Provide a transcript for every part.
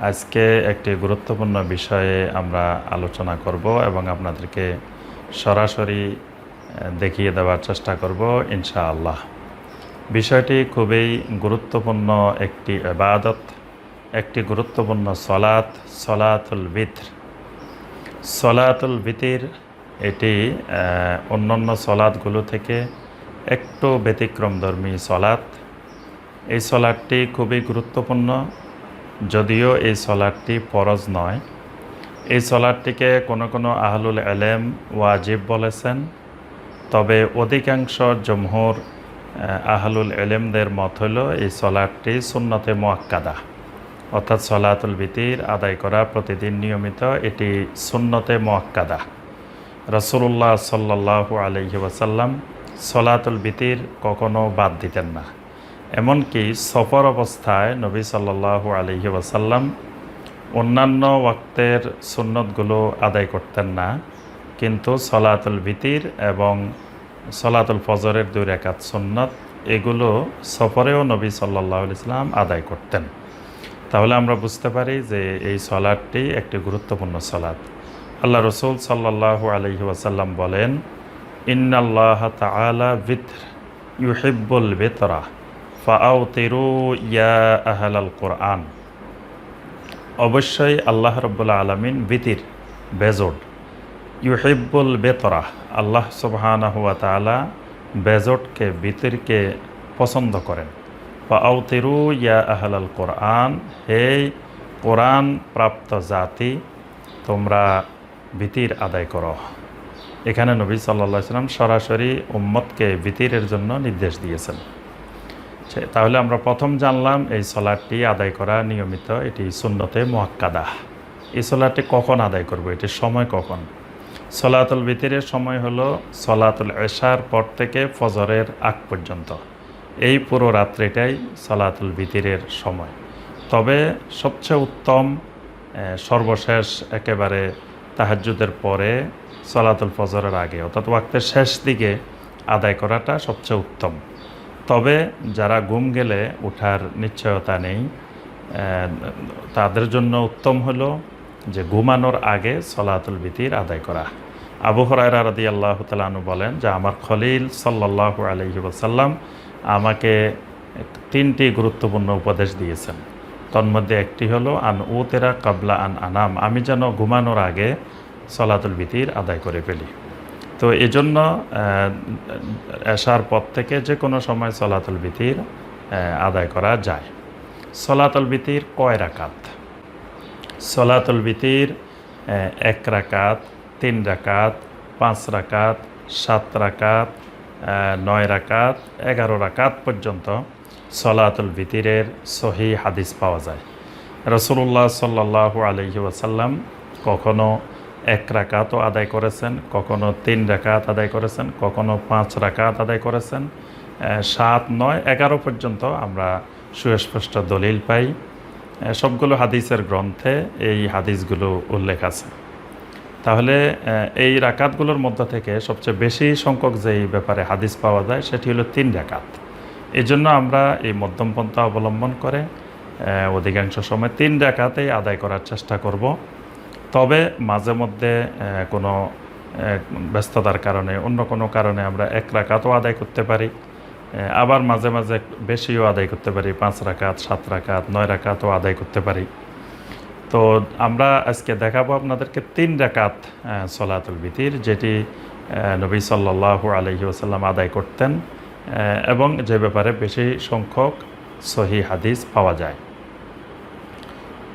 আজকে একটি গুরুত্বপূর্ণ বিষয়ে আমরা আলোচনা করব এবং আপনাদেরকে সরাসরি দেখিয়ে দেওয়ার চেষ্টা করব, ইনশাআল্লাহ। বিষয়টি খুবই গুরুত্বপূর্ণ একটি ইবাদত, একটি গুরুত্বপূর্ণ সলাত, সলাতুল বিত্র সলাতুল বিতির এটি অন্যান্য সলাদগুলো থেকে একটু ব্যতিক্রমধর্মী সলাত। এই সলাদটি খুবই গুরুত্বপূর্ণ। যদিও এই সলাটটি ফরজ নয়। এই সলাটটিকে কোনো কোনো আহলুল এলেম ওয়াজিব বলেছেন, তবে অধিকাংশ জমহুর আহলুল এলেমদের মত হল এই সলাটটি সুন্নতে মোয়াক্কাদা, অর্থাৎ সলাতুল বিতির আদায় করা প্রতিদিন নিয়মিত এটি সুন্নতে মোয়াক্কাদা। রসুল্লাহ সাল্লাহ আলহি ওয়াসাল্লাম সলাতুল বিতির কখনও বাদ দিতেন না। এমনকি সফর অবস্থায় নবী সাল্লাহ আলহি ওয়াসাল্লাম অন্যান্য ওয়াক্তের সুন্নতগুলো আদায় করতেন না, কিন্তু সলাতুল বিতির এবং সলাতুল ফজরের দুই রেখাত সুন্নত এগুলো সফরেও নবী সাল্লাহ ইসলাম আদায় করতেন। তাহলে আমরা বুঝতে পারি যে এই সলাদটি একটি গুরুত্বপূর্ণ সলাদ। আল্লাহ রসুল সাল্লাহ আলহি ওয়াসাল্লাম বলেন, ইন্নাল্লাহ তালা বিত্র ইউহিব্বুল বেতরা ফাআউ তেরু ইয়া আহলাল কোরআন। অবশ্যই আল্লাহ রব্বুল্লা আলমিন বিতির বেজোড। ইউহিব্বুল বেতরাহ আল্লাহ সুবহানাহ হুয়া তালা বেজোটকে বিতিরকে পছন্দ করেন। ফাআউ তেরু ইয়া আহলাল কোরআন, হে কোরআন প্রাপ্ত জাতি, তোমরা বিতির আদায় করো। এখানে নবী সাল্লা সাল্লাম সরাসরি উম্মতকে বিতিরের জন্য নির্দেশ দিয়েছেন। তাহলে আমরা প্রথম জানলাম এই সলাটটি আদায় করা নিয়মিত, এটি সুন্নতে মোয়াক্কাদা এই সলাটটি কখন আদায় করব? এটির সময় কখন? সলাতুল বিতিরের সময় হলো সলাতুল এশার পর থেকে ফজরের আগ পর্যন্ত। এই পুরো রাত্রিটাই সলাতুল বিতিরের সময়। তবে সবচেয়ে উত্তম সর্বশেষ একেবারে তাহাজ্জুদের পরে সলাতুল ফজরের আগে, অর্থাৎ ওয়াক্তের শেষ দিকে আদায় করাটা সবচেয়ে উত্তম। তবে যারা ঘুম গেলে ওঠার নিশ্চয়তা নেই তাদের জন্য উত্তম হলো যে ঘুমানোর আগে সলাতুল বিতির আদায় করা। আবু হরাইরা রাদি আল্লাহ তালু বলেন যে, আমার খলিল সাল্লাহ আলহি ওসাল্লাম আমাকে তিনটি গুরুত্বপূর্ণ উপদেশ দিয়েছেন। তন্মধ্যে একটি হলো, আন ও তেরা কাবলা আন আনাম, আমি যেন ঘুমানোর আগে সলাতুল বিতির আদায় করে ফেলি। তো এজন্য আসার পর থেকে যে কোনো সময় সলাতুল বিতির আদায় করা যায়। সলাতুল বিতির কয় রাকাত? সলাতুল বিতির এক রাকাত, তিন রাকাত, পাঁচ রাকাত, সাত রাকাত নয় রাকাত, এগারো রাকাত পর্যন্ত সলাতুল বিতিরের সহি হাদিস পাওয়া যায়। রসুল্লাহ সাল্লাহ আলহি ওয়াসাল্লাম কখনো এক রাকাতও আদায় করেছেন, কখনো তিন রাকাত আদায় করেছেন, কখনো পাঁচ রাকাত আদায় করেছেন। সাত, নয়, এগারো পর্যন্ত আমরা সুস্পষ্ট দলিল পাই। সবগুলো হাদিসের গ্রন্থে এই হাদিসগুলো উল্লেখ আছে। তাহলে এই রাকাতগুলোর মধ্যে থেকে সবচেয়ে বেশি সংখ্যক যেই ব্যাপারে হাদিস পাওয়া যায়, সেটি হলো তিন রাকাত। এই জন্য আমরা এই মধ্যম পন্থা অবলম্বন করে অধিকাংশ সময় তিন রাকাতেই আদায় করার চেষ্টা করব। তবে মাঝে মধ্যে কোনো ব্যস্ততার কারণে, অন্য কোনো কারণে আমরা এক রাকাতও আদায় করতে পারি। আবার মাঝে মাঝে বেশিও আদায় করতে পারি, পাঁচ রাকাত, সাত রাকাত, নয় রাকাতও আদায় করতে পারি। তো আমরা আজকে দেখাবো আপনাদেরকে তিন রাকাত সলাতুল বিতির যেটি নবী সাল্লাহ আলহি ওসাল্লাম আদায় করতেন এবং যে ব্যাপারে বেশি সংখ্যক সহি হাদিস পাওয়া যায়।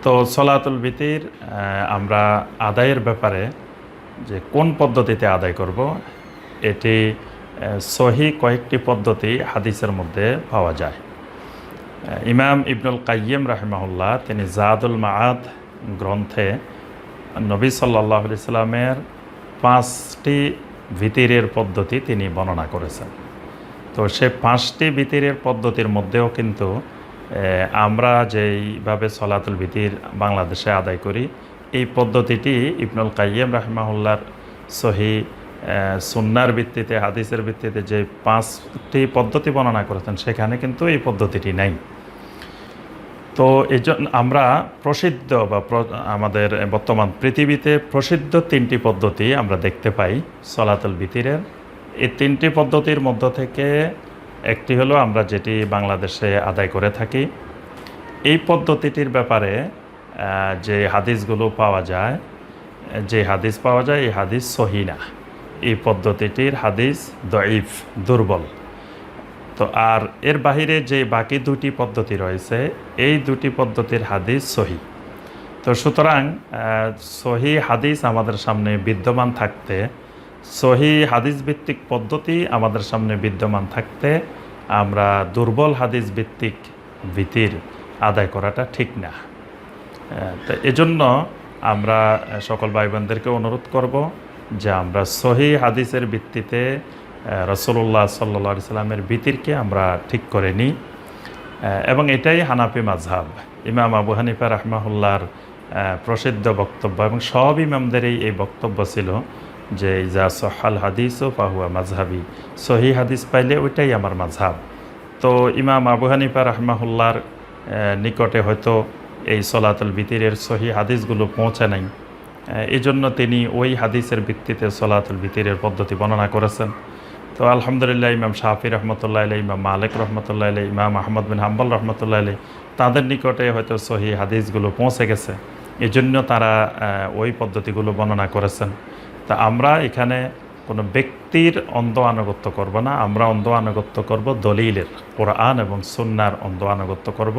তো সলাতুল বিতির আমরা আদায়ের ব্যাপারে যে কোন পদ্ধতিতে আদায় করব, এটি সহি কয়েকটি পদ্ধতি হাদিসের মধ্যে পাওয়া যায়। ইমাম ইবনুল কাইয়িম রাহিমাহুল্লাহ, তিনি জাদুল মাআদ গ্রন্থে নবী সাল্লাহ সাল্লামের পাঁচটি ভিতিরের পদ্ধতি তিনি বর্ণনা করেছেন। তো সে পাঁচটি ভিতিরের পদ্ধতির মধ্যেও কিন্তু আমরা যেইভাবে সলাতুল ভিতির বাংলাদেশে আদায় করি, এই পদ্ধতিটি ইবনুল কাইয়িম রাহমাহুল্লার সহি সুন্নার ভিত্তিতে, হাদিসের ভিত্তিতে যে পাঁচটি পদ্ধতি বর্ণনা করেছেন, সেখানে কিন্তু এই পদ্ধতিটি নাই। তো এই আমরা প্রসিদ্ধ বা আমাদের বর্তমান পৃথিবীতে প্রসিদ্ধ তিনটি পদ্ধতি আমরা দেখতে পাই, সলাতুল বিতিরের। এই তিনটি পদ্ধতির মধ্য থেকে একটি হলো আমরা যেটি বাংলাদেশে আদায় করে থাকি। এই পদ্ধতিটির ব্যাপারে যে হাদিসগুলো পাওয়া যায়, যে হাদিস পাওয়া যায়, এই হাদিস সহিনা এই পদ্ধতিটির হাদিস দইফ দুর্বল। তো আর এর বাহিরে যে বাকি দুটি পদ্ধতি রয়েছে, এই দুটি পদ্ধতির হাদিস সহি। তো সুতরাং সহি হাদিস আমাদের সামনে বিদ্যমান থাকতে সহি হাদিস ভিত্তিক পদ্ধতি আমাদের সামনে বিদ্যমান থাকতে আমরা দুর্বল হাদিস ভিত্তিক ভীতির আদায় করাটা ঠিক না। তো এজন্য আমরা সকল ভাই বোনদেরকে অনুরোধ করব যে আমরা সহি হাদিসের ভিত্তিতে রসল্লাহ সাল্লা সাল্লামের ভীতিরকে আমরা ঠিক করে নিই। এবং এটাই হানাফি মাঝহাব ইমাম আবু হানিফা রহমাহুল্লার প্রসিদ্ধ বক্তব্য এবং সব ইমামদেরই এই বক্তব্য ছিল যে যা সহাল হাদিস ও ফাহুয়া মাঝহাবি সহি হাদিস পাইলে ওইটাই আমার মাঝহাব তো ইমাম আবু হানিফা রহমাহুল্লার নিকটে হয়তো এই সলাতুল বিতিরের সহি হাদিসগুলো পৌঁছে নাই। এই জন্য তিনি ওই হাদিসের ভিত্তিতে সলাতুল বিতিরের পদ্ধতি বর্ণনা করেছেন। তো আলহামদুলিল্লাহ ইমাম শাহি রহমতুল্লাহ আলাই ইমাম মালিক রহমতুল্লাহ আলাই ইমাম আহমদ বিন হাম্বল রহমতুল্লাহ আলাই তাদের নিকটে হয়তো সহি হাদিসগুলো পৌঁছে গেছে। এই জন্য তারা ওই পদ্ধতিগুলো বর্ণনা করেছেন। তা আমরা এখানে কোনো ব্যক্তির অন্ধ আনুগত্য করব না। আমরা অন্ধ আনুগত্য করব দলিলের, কোরআন এবং সুন্নার অন্ধ আনুগত্য করব।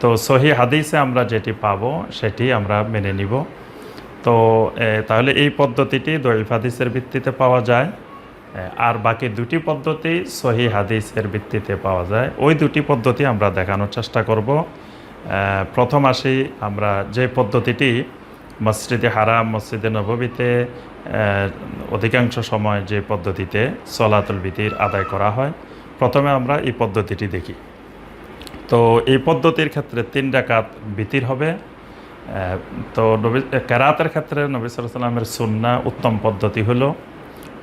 তো সহি হাদিসে আমরা যেটি পাবো সেটি আমরা মেনে নিব। তো তাহলে এই পদ্ধতিটি দৈফ হাদিসের ভিত্তিতে পাওয়া যায়। আর বাকি দুটি পদ্ধতি সহি হাদিসের ভিত্তিতে পাওয়া যায়। ওই দুটি পদ্ধতি আমরা দেখানোর চেষ্টা করব। প্রথম আসি আমরা যে পদ্ধতিটি মসজিদে হারাম, মসজিদে নববীতে অধিকাংশ সময় যে পদ্ধতিতে সলাতুল বিতির আদায় করা হয়, প্রথমে আমরা এই পদ্ধতিটি দেখি। তো এই পদ্ধতির ক্ষেত্রে তিন ডাকাত বিতির হবে। তো নবী, কেরাতের ক্ষেত্রে নবী সাল্লামের সুন্না উত্তম পদ্ধতি হলো,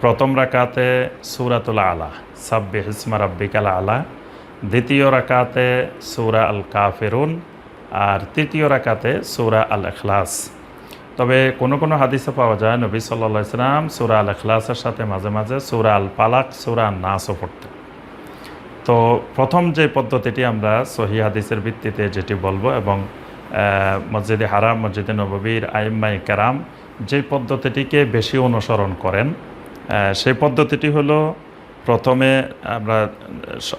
প্রথম রাকাতে সুরাতুল আলা সাব্বে হিসমা রাব্বিকাল আলা, দ্বিতীয় রাকাতে সুরা আল কাফেরুন আর তৃতীয় রাকাতে সুরা আল এখলাস তবে কোনো কোনো হাদিসে পাওয়া যায় নবী সাল্লা ইসলাম সুরা আল এখলাসের সাথে মাঝে মাঝে সুরা আল পালাক সুরা নাসও পড়তেন। তো প্রথম যে পদ্ধতিটি আমরা সহি হাদিসের ভিত্তিতে যেটি বলব এবং মসজিদে হারাম, মসজিদে নববীর আইম্মাই কারাম যে পদ্ধতিটিকে বেশি অনুসরণ করেন সেই পদ্ধতিটি হলো প্রথমে আমরা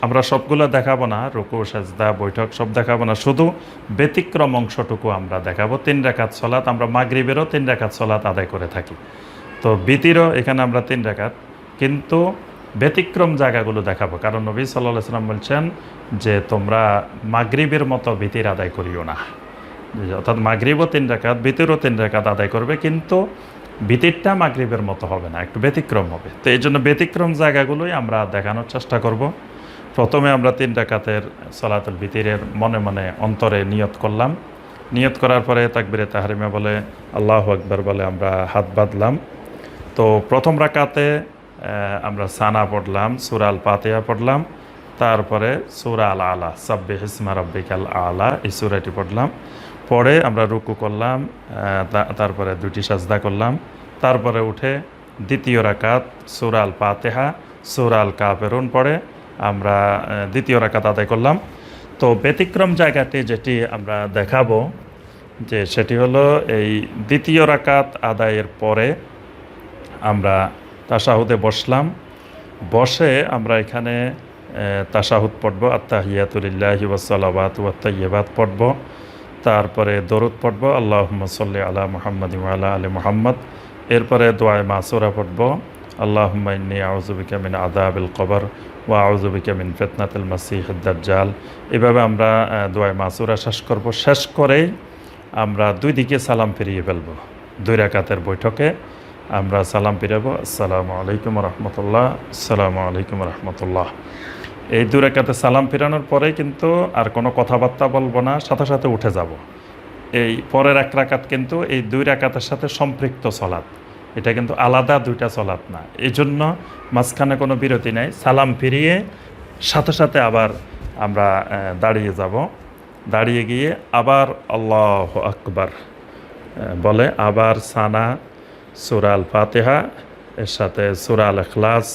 আমরা সবগুলো দেখাবো না, রুকু, সাজদা, বৈঠক, সব দেখাবো না। শুধু ব্যতিক্রম অংশটুকু আমরা দেখাবো। তিন রেখাত সলাত আমরা মাগরিবেরও তিন রেখাত সলাত আদায় করে থাকি। তো বিতিরও এখানে আমরা তিন রেখাত। কিন্তু ব্যতিক্রম জায়গাগুলো দেখাবো। কারণ নবী সাল্লাহ সাল্লাম বলছেন যে, তোমরা মাগরিবের মতো ভীতির আদায় করিও না। অর্থাৎ মাগরিবও তিন রেখাত, বিতিরও তিন রেখাত আদায় করবে। কিন্তু ভীতিরটা মাগরিবের মতো হবে না, একটু ব্যতিক্রম হবে। তো এই জন্য ব্যতিক্রম জায়গাগুলোই আমরা দেখানোর চেষ্টা করব। প্রথমে আমরা তিন ডাকাতের সলাতুল ভিতিরের মনে মনে অন্তরে নিয়ত করলাম। নিয়ত করার পরে তাকবিরে তাহারিমা বলে, আল্লাহ আকবর বলে আমরা হাত বাঁধলাম। তো প্রথম রাকাতে আমরা সানা পড়লাম সুরাল পাতেয়া পড়লাম। তারপরে সুরা আল আলা সাব্বে হিসমা রব্বিকাল আলা, এই সুরাটি পড়লাম। পরে আমরা রুকু করলাম তারপরে দুটি সাজদা করলাম। তারপরে উঠে দ্বিতীয় রাকাত, সুরা আল পাতেহা সুরা কাপেরুন পড়ে আমরা দ্বিতীয় রাকাত আদায় করলাম। তো ব্যতিক্রম জায়গাটি যেটি আমরা দেখাবো, যে সেটি হলো এই দ্বিতীয় রাকাত আদায়ের পরে আমরা তাসাহুদে বসলাম। বসে আমরা এখানে তাসাহুদ পড়ব আত্মাহিয়াতুলিল্লাহি ওয়াসালাবাত ওয়াত্তাইয়াবাত পড়ব। তারপরে দরুদ পড়ব আল্লাহ সাল্লি আলা মোহাম্মদ আলা আলী মোহাম্মদ। এরপরে দোয়ায় মাসুরা পড়ব আল্লাহ ইন্নি আউজুবিকা মিন আদাবিল কবর ওয়া আউজুবিকা মিন ফেতনাতুল মাসিহ এভাবে আমরা দোয়ায় মাসুরা শেষ করব। শেষ করেই আমরা দুই দিকে সালাম ফিরিয়ে ফেলব। দুই রাকাতের বৈঠকে আমরা সালাম ফিরাবো। আসসালামু আলাইকুম রহমতুল্লাহ। আসসালামু আলাইকুম রহমতুল্লাহ। এই দু রেখাতে সালাম ফেরানোর পরে কিন্তু আর কোনো কথাবার্তা বলব না, সাথে সাথে উঠে যাব। এই পরের এক রাকাত কিন্তু এই দুই রাকাতের সাথে সম্পৃক্ত সলাৎ। এটা কিন্তু আলাদা দুইটা সলাৎ না। এই জন্য মাঝখানে কোনো বিরতি নেই। সালাম ফিরিয়ে সাথে সাথে আবার আমরা দাঁড়িয়ে যাব। দাঁড়িয়ে গিয়ে আবার আল্লাহ আকবার বলে আবার সানা সুরাল ফাতেহা এর সাথে সুরাল এখলাস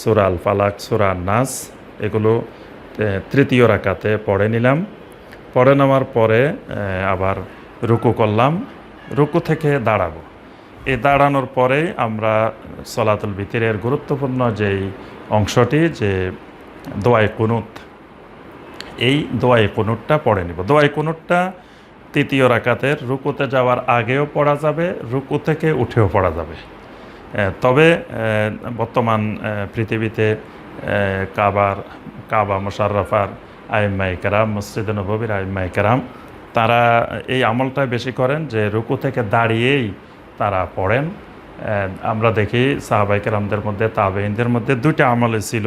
সুরাল ফালাক সুরাল নাস এগুলো তৃতীয় রাকাতে পড়ে নিলাম। পড়ে নেওয়ার পরে আবার রুকু করলাম। রুকু থেকে দাঁড়াবো। এ দাঁড়ানোর পরে আমরা সলাতুল ভিতরের গুরুত্বপূর্ণ যেই অংশটি, যে দোয়াই কুনুত, এই দোয়াই কুনুটটা পড়ে নিব। দোয়াই কুনুটটা তৃতীয় রাকাতের রুকুতে যাওয়ার আগেও পড়া যাবে, রুকু থেকে উঠেও পড়া যাবে। তবে বর্তমান পৃথিবীতে কাবার, কাবা মোশাররফার আইম্মাই কেরাম, মসজিদ নবীর আইম্মাই কেরাম, তারা এই আমলটা বেশি করেন যে রুকু থেকে দাঁড়িয়েই তারা পড়েন। আমরা দেখি সাহাবাই কেরামদের মধ্যে তাবেইনদের মধ্যে দুইটা আমলে ছিল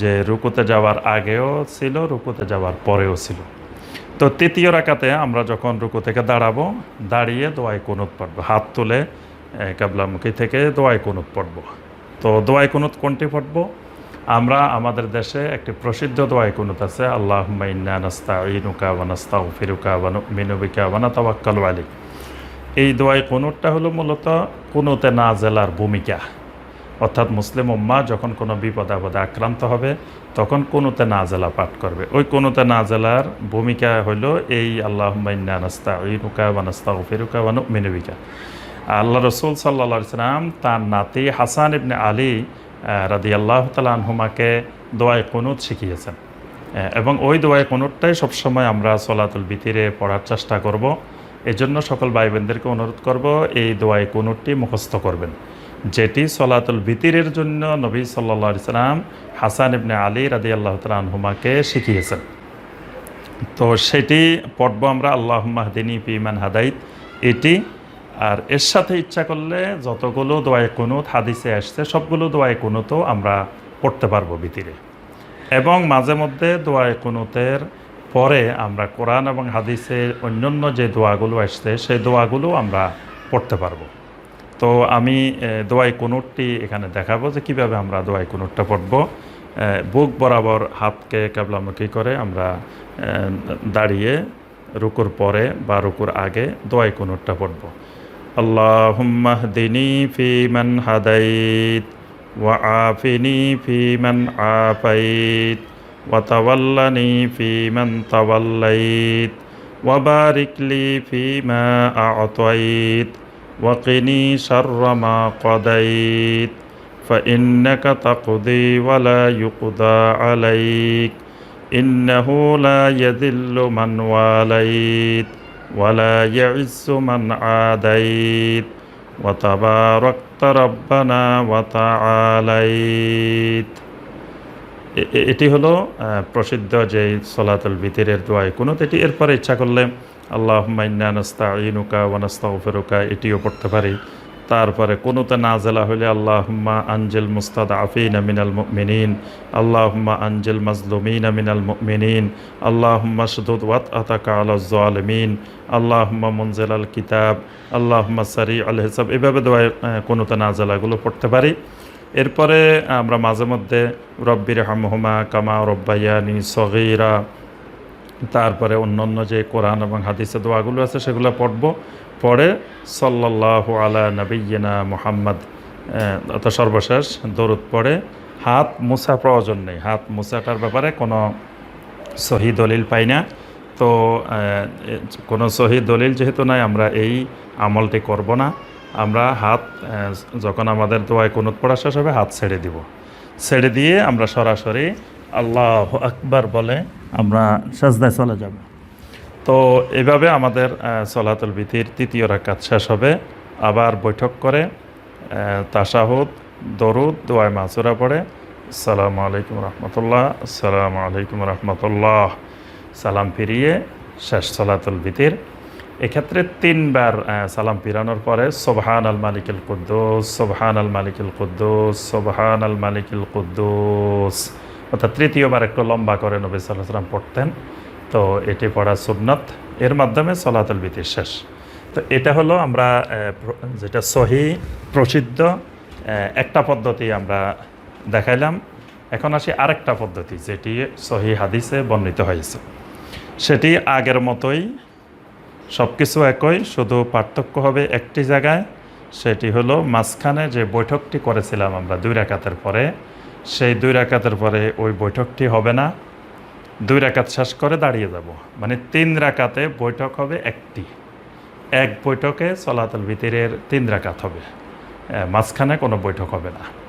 যে রুকুতে যাওয়ার আগেও ছিল, রুকুতে যাওয়ার পরেও ছিল। তো তৃতীয় রাকাতে আমরা যখন রুকু থেকে দাঁড়াবো, দাঁড়িয়ে দোয়াই কুনুত পড়ব, হাত তুলে কাবলামুখী থেকে দোয়াই কুনুত পড়ব। তো দোয়াই কুনুত কোনটি পড়ব? আমরা আমাদের দেশে একটি প্রসিদ্ধ দোয়াই কুনুত আছে আল্লাহ মাইন্না নাস্তা ইনুকা বানাস্তা ফিরুকা বানু মিনুবিকা বানা তাবাক্কাল আলী এই দোয়াই কুনুতটা হলো মূলত কুনুতে না জেলার ভূমিকা। অর্থাৎ মুসলিম উম্মা যখন কোনো বিপদ আপদে আক্রান্ত হবে, তখন কোনোতে নাজেলা পাঠ করবে। ওই কোনোতে নাজেলার ভূমিকা হলো এই আল্লাহ নাস্তা ইনুকা বানাস্তা ফিরুকা বানু মিনুবিকা আল্লাহ রসুল সাল্লা সাল্লাম তার নাতি হাসান ইবনে আলী রাদি আল্লাহ তালহুমাকে দোয়াই কুনুত শিখিয়েছেন। এবং ওই দোয়াই কুনুতটাই সবসময় আমরা সলাতুল বিতিরে পড়ার চেষ্টা করব। এজন্য সকল ভাই বোনদেরকে অনুরোধ করব, এই দোয়াই কুনুতটি মুখস্থ করবেন। যেটি সলাতুল বিতিরের জন্য নবী সাল্লা সাল্লাম হাসান ইবনে আলী রাদি আল্লাহ তালহুমাকে শিখিয়েছেন। তো সেটি পড়ব আমরা আল্লাহ মাহদিনী পিমান হাদাইত। এটি আর এর সাথে ইচ্ছা করলে যতগুলো দোয়াই কুনুত, হাদিসে আসছে, সবগুলো দোয়াই কুনুতও আমরা পড়তে পারব ভিতরে। এবং মাঝে মধ্যে দোয়াই কুনুতের পরে আমরা কোরআন এবং হাদিসের অন্যান্য যে দোয়াগুলো আসছে, সেই দোয়াগুলো আমরা পড়তে পারব। তো আমি দোয়াই কুনুটটি এখানে দেখাবো যে কীভাবে আমরা দোয়াই কুনুটটা পড়ব। বুক বরাবর হাতকে কেবলামুখী করে আমরা দাঁড়িয়ে রুকুর পরে বা রুকুর আগে দোয়াই কুনুটটা পড়ব। اللهم اهدني فيمن هديت وعافني فيمن عافيت وتولني فيمن توليت وبارك لي فيما أعطيت وقني شر ما قضيت فإنك تقضي ولا يقضى عليك إنه لا يذل من واليت ولا يعز من عاديت وتباركت ربنا وتعاليت এ- এ- এটি হলো আহ, প্রসিদ্ধ যে সলাতুল ভিতরের দোয়াই কোনো এটি এরপরে ইচ্ছা করলে আল্লাহ মাইন্না নাস্তা ইনুকা ওয়ানাস্তা ফেরুকা এটিও পড়তে পারি তারপরে কোনোতে নাজেলা হলে আল্লাহুম্মা আঞ্জেল মুস্তাদ আফিন মিনাল মুমিনিন, আল্লাহুম্মা আঞ্জেল মাজলুমিন মিনাল মুমিনিন, আল্লাহুম্মা শুদুদ ওয়াত আতাকা আলা জালিমিন আল্লাহুম্মা মুনজিল আল কিতাব, আল্লাহুম্মা সারি আল হিসাব। এভাবে দোয়াই কোনোতে নাজেলাগুলো পড়তে পারি। এরপরে আমরা মাঝে মধ্যে রব্বির হামহুমা কামা রব্বাইয়ানি সগিরা, তারপরে অন্যান্য যে কোরআন এবং হাদিসে দোয়াগুলো আছে সেগুলো পড়ব। পড়ে সাল্লাল্লাহু আলা নবীনা মোহাম্মদ অত সর্বশেষ দরুদ পড়ে। হাত মুছা প্রয়োজন নেই। হাত মুছাটার ব্যাপারে কোনো সহি দলিল পাই না। তো কোনো সহি দলিল যেহেতু নাই, আমরা এই আমলটি করব না। আমরা হাত যখন আমাদের দোয়ায় কোনুত পড়া শেষ হবে, হাত ছেড়ে দিব। ছেড়ে দিয়ে আমরা সরাসরি আল্লাহ আকবার বলে আমরা সাজদায় চলে যাব। তো এভাবে আমাদের সলাতুল বিতির তৃতীয় রাকাত শেষ হবে। আবার বৈঠক করে তাসাহুদ দরুদ, দোয়ায় মাসুরা পড়ে। আসসালামু আলাইকুম রহমতুল্লাহ আসসালামু আলাইকুম রহমতুল্লাহ। সালাম ফিরিয়ে শেষ সলাতুল বিতির এক্ষেত্রে তিনবার সালাম ফিরানোর পরে সোবহান আল মালিকুল কুদ্দুস সোবহান আল মালিকুল কুদ্দুস সোবহান আল মালিকুল কুদ্দুস। অর্থাৎ তৃতীয়বার একটু লম্বা করে নবী সাল্লাহ সাল্লাম পড়তেন। তো এটি পড়া সুন্নত। এর মাধ্যমে সলাতুল বিতির শেষ। তো এটা হলো আমরা যেটা সহি, প্রসিদ্ধ একটা পদ্ধতি আমরা দেখাইলাম। এখন আসি আরেকটা পদ্ধতি, যেটি সহি হাদিসে বর্ণিত হয়েছে। সেটি আগের মতোই সব কিছু একই, শুধু পার্থক্য হবে একটি জায়গায়। সেটি হলো মাঝখানে যে বৈঠকটি করেছিলাম আমরা দুই রাকাতের পরে, সেই দুই রাকাতের পরে ওই বৈঠকটি হবে না। দুই রাকাত শেষ করে দাঁড়িয়ে যাব। মানে তিন রাকাতে বৈঠক হবে একটি। এক বৈঠকে সলাতুল ভিতরের তিন রাকাত হবে। মাঝখানে কোনো বৈঠক হবে না।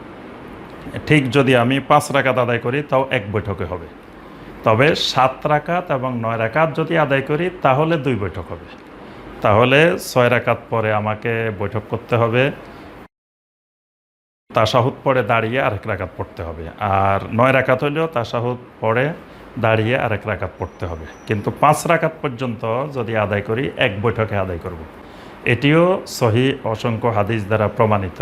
ঠিক যদি আমি পাঁচ রাকাত আদায় করি, তাও এক বৈঠকে হবে। তবে সাত রাকাত এবং নয় রাকাত যদি আদায় করি, তাহলে দুই বৈঠক হবে। তাহলে ছয় রাকাত পরে আমাকে বৈঠক করতে হবে। তাসাহুদ পরে দাঁড়িয়ে আরেক রাকাত পড়তে হবে। আর নয় রাকাত হলেও তাসাহুদ পরে দাঁড়িয়ে আরেক রাকাত পড়তে হবে। কিন্তু পাঁচ রাকাত পর্যন্ত যদি আদায় করি, এক বৈঠকে আদায় করব। এটিও সহি অসংখ্য হাদিস দ্বারা প্রমাণিত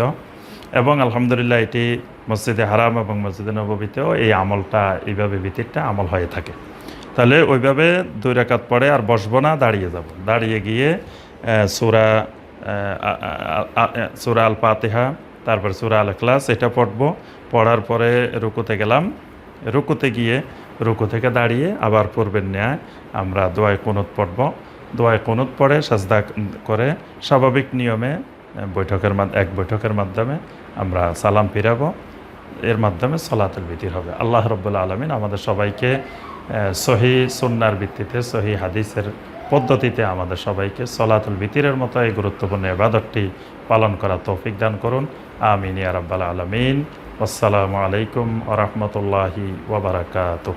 এবং আলহামদুলিল্লাহ এটি মসজিদে হারাম এবং মসজিদে নববীতেও এই আমলটা, এইভাবে ভিত্তিটা আমল হয়ে থাকে। তাহলে ওইভাবে দুই রাকাত পরে আর বসবো না, দাঁড়িয়ে যাব। দাঁড়িয়ে গিয়ে সুরা সুরা আল পাতেহা তারপর সুরা আল ক্লাস এটা পড়ব। পড়ার পরে রুকুতে গেলাম। রুকুতে গিয়ে রুকু থেকে দাঁড়িয়ে আবার পূর্বের ন্যায় আমরা দোয়ায় কুনুত পড়ব। দোয়ায় কুনুত পড়ে, সাজদা করে স্বাভাবিক নিয়মে বৈঠকের এক বৈঠকের মাধ্যমে আমরা সালাম ফিরাব। এর মাধ্যমে সলাতুল বিতির হবে। আল্লাহ রব্বুল্লা আলমিন আমাদের সবাইকে সহি সুন্নার ভিত্তিতে, সহি হাদিসের পদ্ধতিতে আমাদের সবাইকে সলাতুল বিতিরের মতো এই গুরুত্বপূর্ণ এবাদতটি পালন করা তৌফিক দান করুন। আমিন ইয়া রাব্বাল আলমিন। আসসালামু আলাইকুম ওরহমতুল্লাহি ওবরাকাতুহ